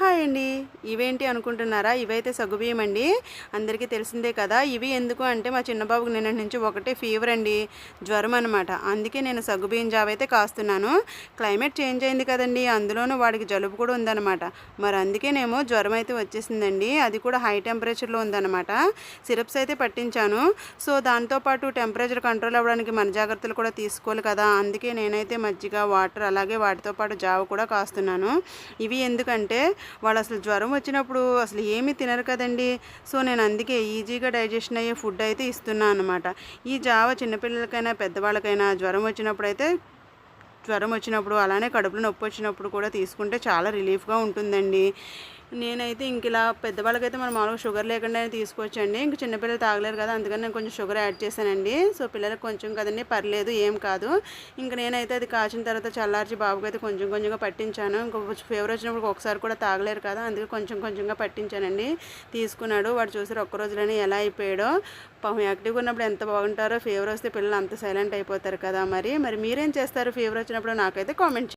Hi అండి. ఇవేంటి అనుకుంటున్నారా? ఇవైతే సగ్గుబియ్యం అండి అందరికీ తెలిసిందే కదా ఇవి ఎందుకు అంటే మా చిన్నబాబుకి నిన్నటి నుంచి ఒకటే ఫీవర్ అండి జ్వరం అనమాట అందుకే నేను సగ్గుబియ్యం జావ అయితే కాస్తున్నాను. క్లైమేట్ చేంజ్ అయింది కదండి అందులోనూ వాడికి జలుబు కూడా ఉందన్నమాట. మరి అందుకేనేమో జ్వరం అయితే వచ్చేసిందండి. అది కూడా హై టెంపరేచర్లో ఉందన్నమాట. సిరప్స్ అయితే పట్టించాను. సో దాంతోపాటు టెంపరేచర్ కంట్రోల్ అవ్వడానికి మన జాగ్రత్తలు కూడా తీసుకోవాలి కదా. అందుకే నేనైతే మజ్జిగ వాటర్ అలాగే వాటితో పాటు జావ కూడా కాస్తున్నాను. ఇవి ఎందుకంటే వాళ్ళు అసలు జ్వరం వచ్చినప్పుడు అసలు ఏమీ తినరు కదండి. సో నేను అందుకే ఈజీగా డైజెషన్ అయ్యే ఫుడ్ అయితే ఇస్తున్నాను అనమాట ఈ జావ చిన్నపిల్లలకైనా పెద్దవాళ్ళకైనా జ్వరం వచ్చినప్పుడు అయితే జ్వరం వచ్చినప్పుడు అలానే కడుపులో నొప్పి వచ్చినప్పుడు కూడా తీసుకుంటే చాలా రిలీఫ్గా ఉంటుందండి. నేనైతే ఇంక ఇలా పెద్దవాళ్ళకైతే మనం మామూలుగా షుగర్ లేకుండానే తీసుకోవచ్చండి. ఇంక చిన్నపిల్లలు తాగలేరు కదా అందుకని నేను కొంచెం షుగర్ యాడ్ చేశానండి. సో పిల్లలకు కొంచెం కదండి పర్లేదు ఏం కాదు. ఇంక నేనైతే అది కాచిన తర్వాత చల్లార్చి బాబుకి అయితే కొంచెం కొంచెంగా పట్టించాను. ఇంకొక ఫీవర్ వచ్చినప్పుడు ఒకసారి కూడా తాగలేరు కదా అందుకే కొంచెం కొంచెంగా పట్టించానండి. తీసుకున్నాడు వాడు చూసారు ఒక్క రోజులోనే ఎలా అయిపోయాడో. పాపం యాక్టివ్గా ఉన్నప్పుడు ఎంత బాగుంటారో ఫీవర్ వస్తే పిల్లలు అంత సైలెంట్ అయిపోతారు కదా మరి. మరి మీరేం చేస్తారు? ఫీవర్ వచ్చినప్పుడు నాకైతే కామెంట్